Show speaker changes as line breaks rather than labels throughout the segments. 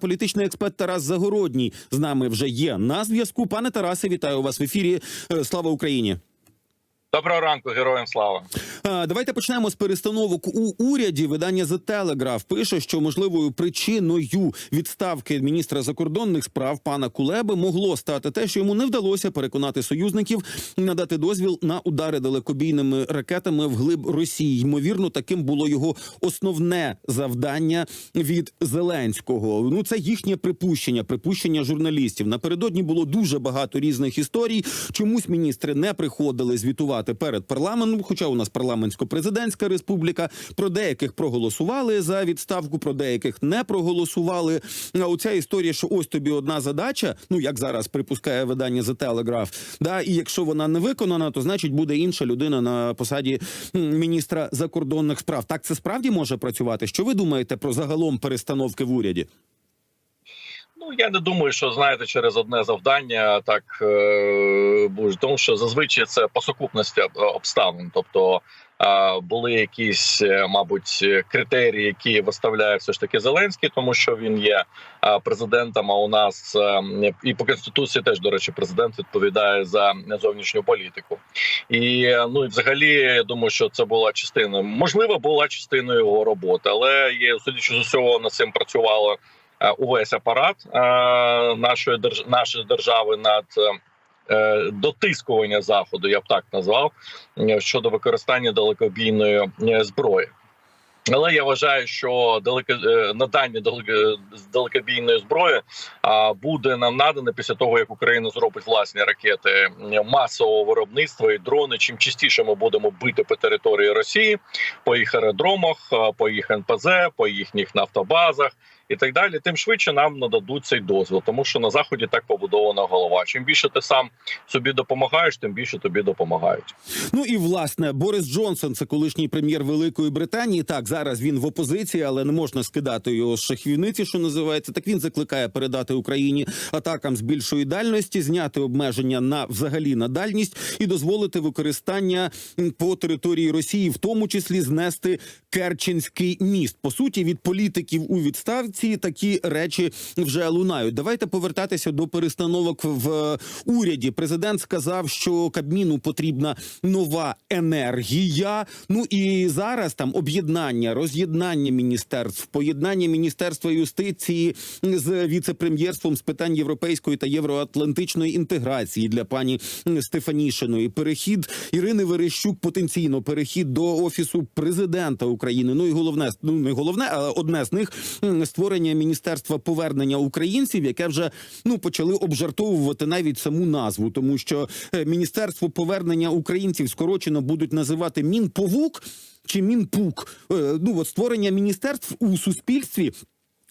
Політичний експерт Тарас Загородній з нами вже є на зв'язку. Пане Тарасе, вітаю вас в ефірі. Е, Слава Україні.
Доброго ранку, героям слава.
Давайте почнемо з перестановок у уряді. Видання The Telegraph пише, що можливою причиною відставки міністра закордонних справ пана Кулеби могло стати те, що йому не вдалося переконати союзників надати дозвіл на удари далекобійними ракетами вглиб Росії. Ймовірно, таким було його основне завдання від Зеленського. Ну це їхнє припущення, припущення журналістів. Напередодні було дуже багато різних історій. Чомусь міністри не приходили звітувати перед парламентом, хоча у нас парламентсько-президентська республіка. Про деяких проголосували за відставку, про деяких не проголосували. А оця історія, що ось тобі одна задача. Ну як зараз припускає видання The Telegraph, да, і якщо вона не виконана, то значить буде інша людина на посаді міністра закордонних справ. Так це справді може працювати. Що ви думаєте про загалом перестановки в уряді?
Ну я не думаю, що знаєте, через одне завдання так е, тому що зазвичай це по сукупності обставин. Тобто е, були якісь, е, мабуть, критерії, які виставляє все ж таки Зеленський, тому що він є е, президентом. А у нас і по конституції теж до речі, президент відповідає за зовнішню політику. І ну і взагалі я думаю, що це була частина, можливо, була частиною його роботи, але є судячи з усього над цим працювало увесь апарат е, нашої нашої держави над е, дотискування заходу, я б так назвав, е, щодо використання далекобійної е, зброї. Але я вважаю, що далеко е, надання далекобійної зброї буде нам надане після того, як Україна зробить власні ракети е, масового виробництва і дрони. Чим частіше ми будемо бити по території Росії, по їх аеродромах, по їх НПЗ, по їхніх нафтобазах і так далі, тим швидше нам нададуть цей дозвіл, тому що на заході так побудована голова. Чим більше ти сам собі допомагаєш, тим більше тобі допомагають.
Ну і власне Борис Джонсон, це колишній прем'єр Великої Британії. Так зараз він в опозиції, але не можна скидати його з шахівниці, що називається. Так він закликає передати Україні атакам з більшої дальності, зняти обмеження на взагалі на дальність і дозволити використання по території Росії, в тому числі знести Керченський міст. По суті, від політиків у відставці такі речі вже лунають. Давайте повертатися до перестановок в е, уряді. Президент сказав, що Кабміну потрібна нова енергія. Ну і зараз там об'єднання, роз'єднання міністерств, поєднання міністерства юстиції з віце-прем'єрством з питань європейської та євроатлантичної інтеграції для пані Стефанішиної. Перехід Ірини Верещук потенційно перехід до офісу президента України. Ну і головне, ну не головне, але одне з них м, створення міністерства повернення українців, яке вже ну почали обжартовувати навіть саму назву, тому що е, міністерство повернення українців скорочено будуть називати Мінповук чи Мінпук. Е, Ну от створення міністерств у суспільстві.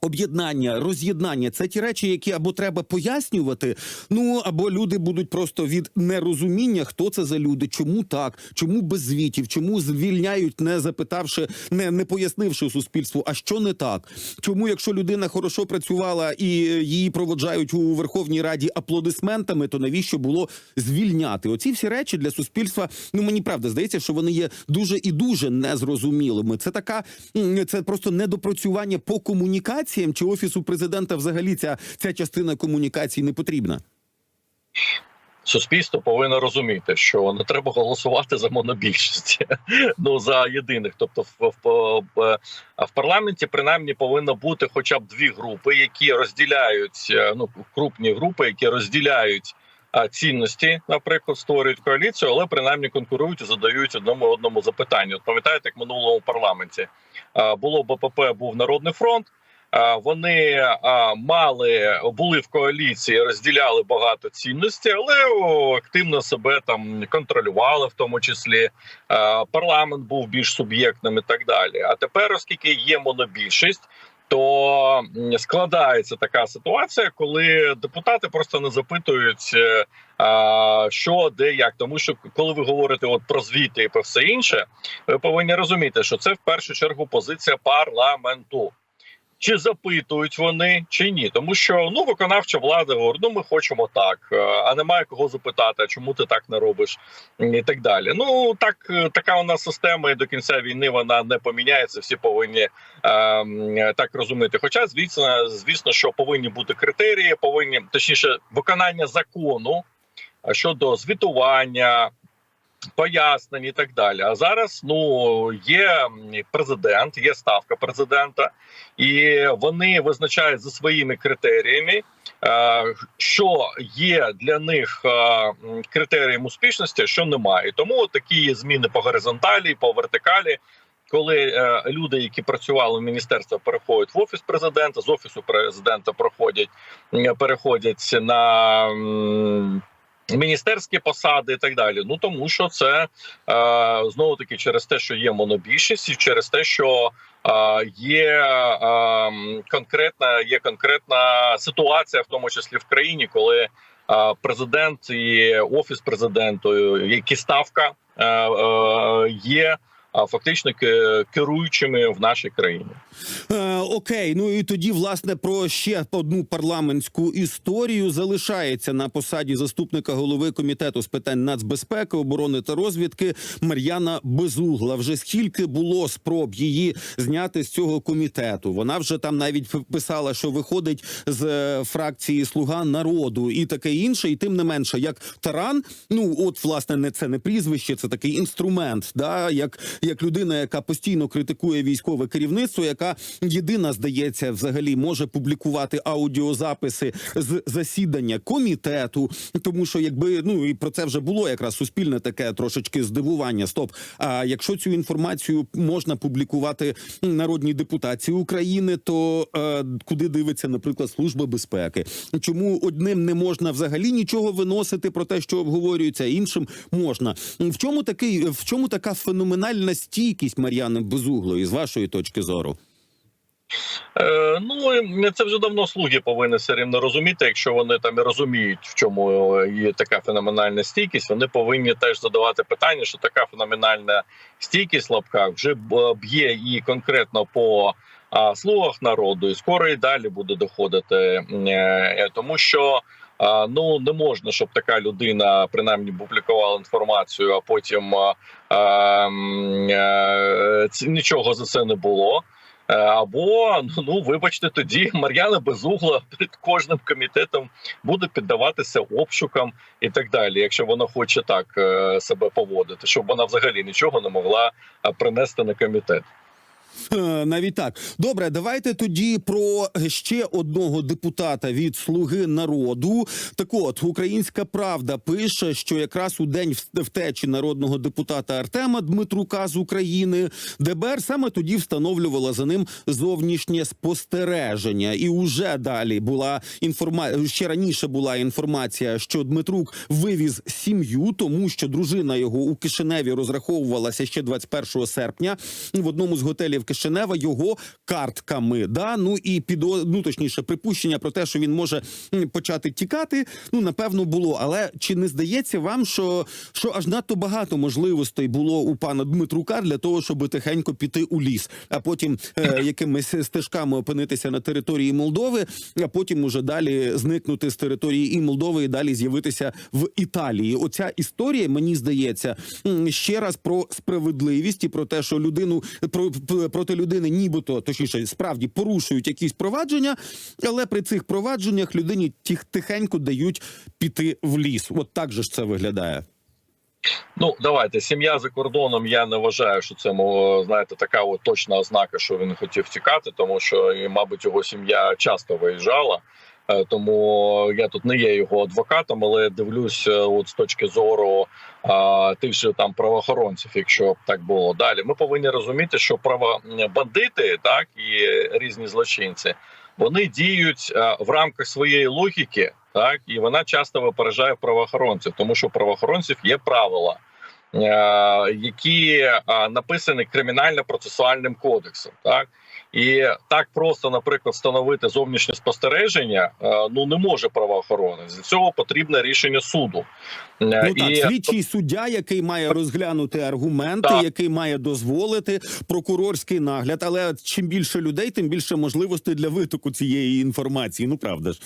Об'єднання, роз'єднання це ті речі, які або треба пояснювати, ну або люди будуть просто від нерозуміння, хто це за люди, чому так, чому без звітів, чому звільняють, не запитавши, не, не пояснивши суспільству, а що не так. Чому, якщо людина хорошо працювала і її проводжають у Верховній Раді аплодисментами, то навіщо було звільняти? Оці всі речі для суспільства. Ну мені правда здається, що вони є дуже і дуже незрозумілими. Це така це просто недопрацювання по комунікаціям. Чи офісу президента взагалі ця, ця частина комунікації не потрібна?
суспільство повинно розуміти, що не треба голосувати за монобільшість, ну за єдиних. Тобто, в, в, в, парламенті принаймні повинно бути хоча б дві групи, які розділяють е, ну крупні групи, які розділяють. Цінності, наприклад, створюють коаліцію, але принаймні конкурують і задають одному одному запитання. От пам'ятаєте, як в минулому парламенті було БПП, був Народний фронт. Вони мали були в коаліції, розділяли багато цінностей, але активно себе там контролювали, в тому числі парламент був більш суб'єктним і так далі. А тепер, оскільки є монобільшість. То складається така ситуація, коли депутати просто не запитують, е, що, де, як. Тому що коли ви говорите от про звіти і про все інше, ви повинні розуміти, що це в першу чергу позиція парламенту. Чи запитують вони, чи ні, тому що ну виконавча влада говорить, ну ми хочемо так, е, а немає кого запитати, чому ти так не робиш, і так далі. Ну так е, така у нас система і до кінця війни вона не поміняється. Всі повинні е, так розуміти. Хоча, звісно, звісно, що повинні бути критерії, повинні точніше виконання закону щодо звітування. Пояснень і так далі. А зараз ну є президент, є ставка президента, і вони визначають за своїми критеріями, е, що є для них е, критерієм успішності, що немає. Тому такі зміни по горизонталі, по вертикалі. Коли е, люди, які працювали в міністерстві, переходять в офіс президента, з офісу президента проходять переходять на міністерські посади і так далі. Ну тому що це е, знову таки через те, що є монобільшість, і через те, що е, є е, конкретна є конкретна ситуація, в тому числі в країні, коли е, президент і офіс президенту, які ставка е, е, є. Фактично керуючими в нашій країні.
Е, окей, ну і тоді, власне, про ще одну парламентську історію залишається на посаді заступника голови комітету з питань нацбезпеки, оборони та розвідки Мар'яна Безугла. Вже скільки було спроб її зняти з цього комітету? Вона вже там навіть писала, що виходить з е, фракції Слуга народу і таке інше. І тим не менше, як таран, ну от власне не це не прізвище, це такий інструмент, да як, як людина, яка постійно критикує військове керівництво, яка єдина здається, взагалі може публікувати аудіозаписи з засідання комітету, тому що якби ну і про це вже було якраз суспільне таке трошечки здивування. Стоп. А якщо цю інформацію можна публікувати народній депутації України, то е, куди дивиться, наприклад, служба безпеки? Чому одним не можна взагалі нічого виносити про те, що обговорюється, іншим можна? В чому такий в чому така феноменальна стійкість Мар'яни Безуглої з вашої точки зору?
Е, ну це вже давно слуги повинні все рівно розуміти. Якщо вони там і розуміють, в чому є така феноменальна стійкість, вони повинні теж задавати питання, що така феноменальна стійкість в лапках вже б'є і конкретно по а, слугах народу, і скоро і далі буде доходити, е, тому що. Ну не можна, щоб така людина принаймні публікувала інформацію, а потім а, е, нічого за це не було. Е, Або ну, вибачте, тоді Мар'яна Безугла перед кожним комітетом буде піддаватися обшукам і так далі, якщо вона хоче так е, себе поводити, щоб вона взагалі нічого не могла принести на комітет.
Е, Навіть так. Добре, давайте тоді про ще одного депутата від Слуги народу. Так от, Українська Правда пише, що якраз у день втечі народного депутата Артема Дмитрука з України ДБР саме тоді встановлювала за ним зовнішнє спостереження. І уже далі була інформація, ще раніше була інформація, що Дмитрук вивіз сім'ю, тому що дружина його у Кишиневі розраховувалася ще 21 серпня в одному з готелів Кишинева його картками. Да? Ну і під ну точніше, припущення про те, що він може почати тікати. Ну напевно було. Але чи не здається вам, що, що аж надто багато можливостей було у пана Дмитрука для того, щоб тихенько піти у ліс, а потім е, якимись стежками опинитися на території Молдови, а потім уже далі зникнути з території і Молдови і далі з'явитися в Італії? Оця історія мені здається ще раз про справедливість і про те, що людину про, проти людини, нібито точніше, справді порушують якісь провадження, але при цих провадженнях людині тих тихенько дають піти в ліс. От так же ж це виглядає.
Ну давайте сім'я за кордоном. Я не вважаю, що це знаєте така от точна ознака, що він хотів тікати, тому що мабуть його сім'я часто виїжджала. Е, Тому я тут не є його адвокатом, але дивлюсь, е, от з точки зору тих же там правоохоронців, якщо так було далі. Ми повинні розуміти, що право бандити, так і різні злочинці, вони діють е, в рамках своєї логіки, так і вона часто випереджає правоохоронців, тому що у правоохоронців є правила. Е, Які е, написані кримінально-процесуальним кодексом, так І так просто, наприклад, встановити зовнішнє спостереження е, ну не може правоохоронець. Для цього потрібне рішення суду.
Ну так,
і
слідчий суддя, який має розглянути аргументи,
Так.
який має дозволити прокурорський нагляд. Але чим більше людей, тим більше можливостей для витоку цієї інформації. Ну правда ж.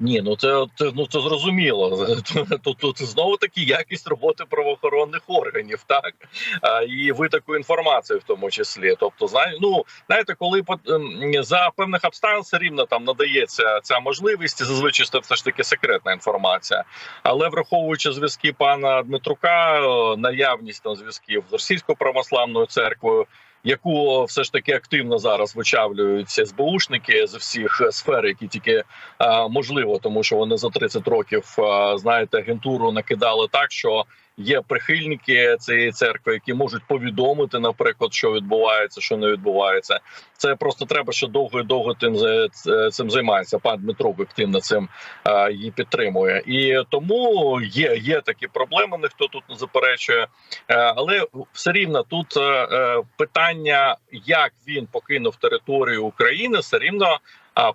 Ні, ну це, це ну це зрозуміло. Тут, тут знову таки якість роботи правоохоронних органів, так а, і ви таку інформацію в тому числі. Тобто, знає, ну знаєте, коли ем, за певних обставин все рівно там надається ця можливість, зазвичай це все ж таки секретна інформація. Але враховуючи зв'язки пана Дмитрука, наявність там зв'язків з російською православною церквою. Яку все ж таки активно зараз вичавлюються СБУшники з всіх е, сфер, які тільки можливо, тому що вони за 30 років знаєте агентуру накидали так, що є прихильники цієї церкви, які можуть повідомити, наприклад, що відбувається, що не відбувається. Це просто треба ще довго і довго тим за- цим займається. Пан Дмитро активно цим а, її підтримує, і тому є, є такі проблеми. Ніхто тут не заперечує, Е, але все рівно тут е, е, питання, як він покинув територію України, все рівно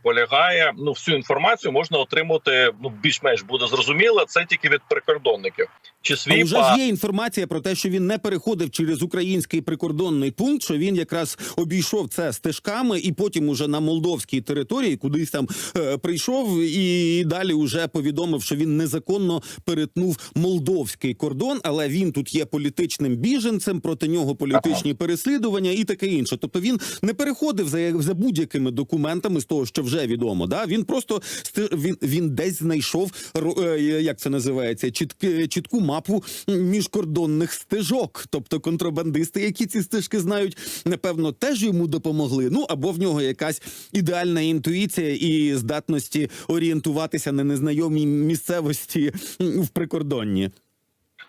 полягає. Ну всю інформацію можна отримати. Ну більш-менш буде зрозуміло. Це тільки від прикордонників. Чи свій
вже ж є інформація про те, що він не переходив через український прикордонний пункт, що він якраз обійшов це стежками, і потім уже на молдовській території кудись там е, прийшов і далі вже повідомив, що він незаконно перетнув молдовський кордон, але він тут є політичним біженцем, проти нього політичні переслідування і таке інше. Тобто він не переходив за, за будь-якими документами з того, що вже відомо. Да? Він просто він, він десь знайшов е, як це називається, чітки, чітку мапу міжкордонних стежок. Тобто контрабандисти, які ці стежки знають, напевно, теж йому допомогли. Ну або в нього якась ідеальна інтуїція і здатності орієнтуватися на незнайомій місцевості в прикордонні.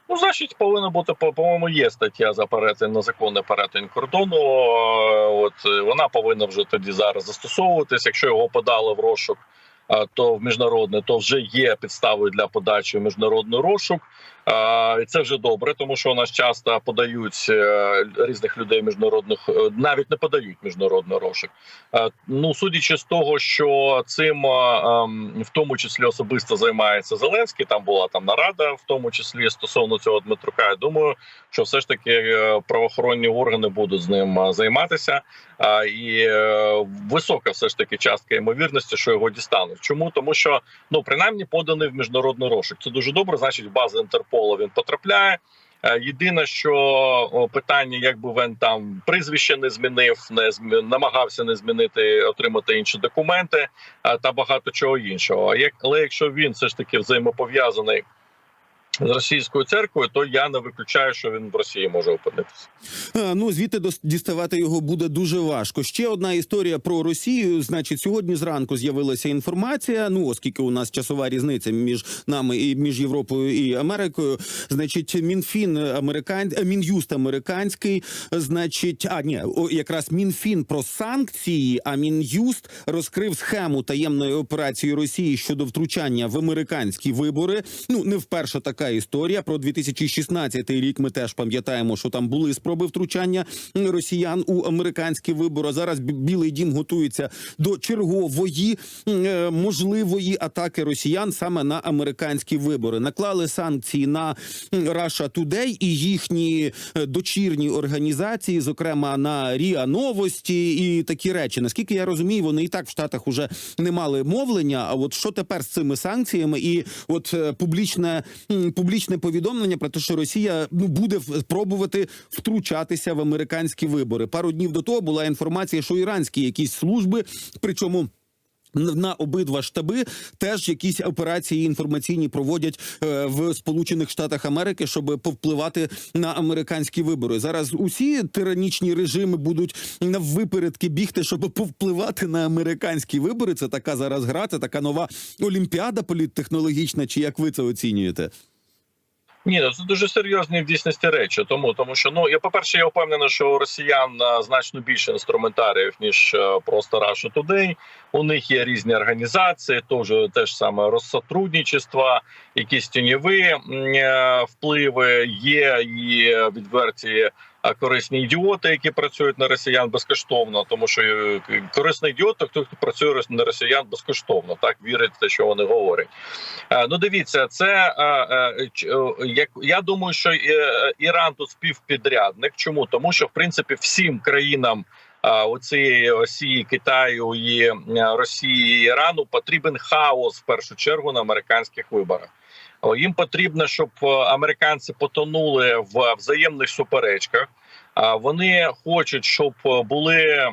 Ну, значить, повинно бути по- по-моєму, є стаття за перетин незаконний перетин кордону. Е, От е, вона повинна вже тоді зараз застосовуватись. Якщо його подали в розшук, а, то в міжнародний, то вже є підставою для подачі в міжнародний розшук. І це вже добре, тому що у нас часто подають е, різних людей міжнародних, е, навіть не подають міжнародний розшук. Е, Ну, судячи з того, що цим ем, в тому числі особисто займається Зеленський, там була там нарада, в тому числі стосовно цього Дмитрука. Я думаю, що все ж таки правоохоронні органи будуть з ним займатися. І висока все ж таки частка ймовірності, що його дістануть. Чому тому, що ну принаймні поданий в міжнародний розшук. Це дуже добре. Значить, в базу Інтерполу він потрапляє. Е, Єдине, що питання, якби він там прізвище не змінив, не змі... намагався не змінити, отримати інші документи та багато чого іншого. Але якщо він все ж таки взаємопов'язаний з російською церквою, то я не виключаю, що він в Росії може опинитися.
Ну звідти діставати його буде дуже важко. Ще одна історія про Росію. Значить, сьогодні зранку з'явилася інформація. Ну, оскільки у нас часова різниця між нами і між Європою і Америкою. Значить, Мінфін американ... е, Мін'юст американський. Значить, а ні, якраз Мінфін про санкції. А Мін'юст розкрив схему таємної операції Росії щодо втручання в американські вибори. Ну не вперше така історія. Про 2016 рік ми теж пам'ятаємо, що там були спроби втручання росіян у американські вибори. Зараз Бі- Білий Дім готується до чергової е, можливої атаки росіян саме на американські вибори. Наклали санкції на Russia Today і їхні е, дочірні організації, зокрема на Ріа Новості і такі речі. Наскільки я розумію, вони і так в Штатах уже не мали мовлення. А от що тепер з цими санкціями? І от е, публічне публічне повідомлення про те, що Росія ну буде в- пробувати втручатися в американські вибори. Пару днів до того була інформація, що іранські якісь служби, причому. На обидва штаби теж якісь операції інформаційні проводять е, в Сполучених Штатах Америки, щоб повпливати на американські вибори. Зараз усі тиранічні режими будуть на випередки бігти, щоб повпливати на американські вибори. Це така зараз гра, це така нова олімпіада політтехнологічна. Чи як ви це оцінюєте?
Ні, ну, це дуже серйозні в дійсності речі. Тому тому що ну я по перше, я впевнений, що у росіян е, значно більше інструментаріїв ніж е, просто Russia Today. У них є різні організації, теж теж саме розсотрудничества, якісь тіньові е, впливи. Є і відверті корисні ідіоти, які працюють на росіян безкоштовно, тому що е, корисний ідіот, то хто хто працює на росіян безкоштовно, так вірить те, що вони говорять. Е, Ну, дивіться, це е, е, е, як я думаю, що е, Іран тут співпідрядник. Чому тому, що в принципі всім країнам. А цієї осі Китаю і е, Росії і Ірану потрібен хаос в першу чергу на американських виборах. Їм потрібно, щоб е, американці потонули в взаємних суперечках. Вони хочуть, щоб були е,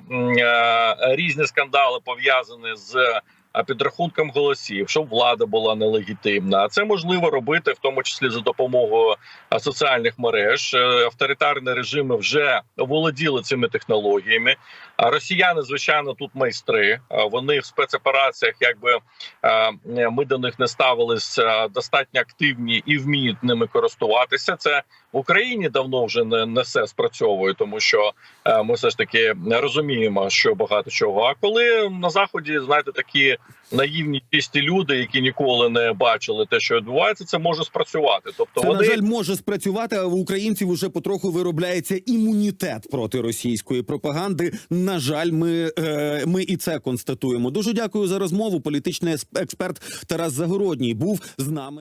різні скандали пов'язані з е, підрахунком голосів, щоб влада була нелегітимна. А це можливо робити в тому числі за допомогою соціальних мереж. Е, Авторитарні режими вже володіли цими технологіями. Росіяни, звичайно, тут майстри. Вони в спецопераціях, якби ми до них не ставились е, достатньо активні і вміють ними користуватися. Це в Україні давно вже не, не все спрацьовує, тому що е, ми все ж таки розуміємо, що багато чого. А коли на заході знаєте такі наївні чисті люди, які ніколи не бачили те, що відбувається, це може спрацювати. Тобто
Це
вони
на жаль може спрацювати, а в українців уже потроху виробляється імунітет проти російської пропаганди. На жаль, ми, е, ми і це констатуємо. Дуже дякую за розмову. Політичний експерт Тарас Загородній був з нами.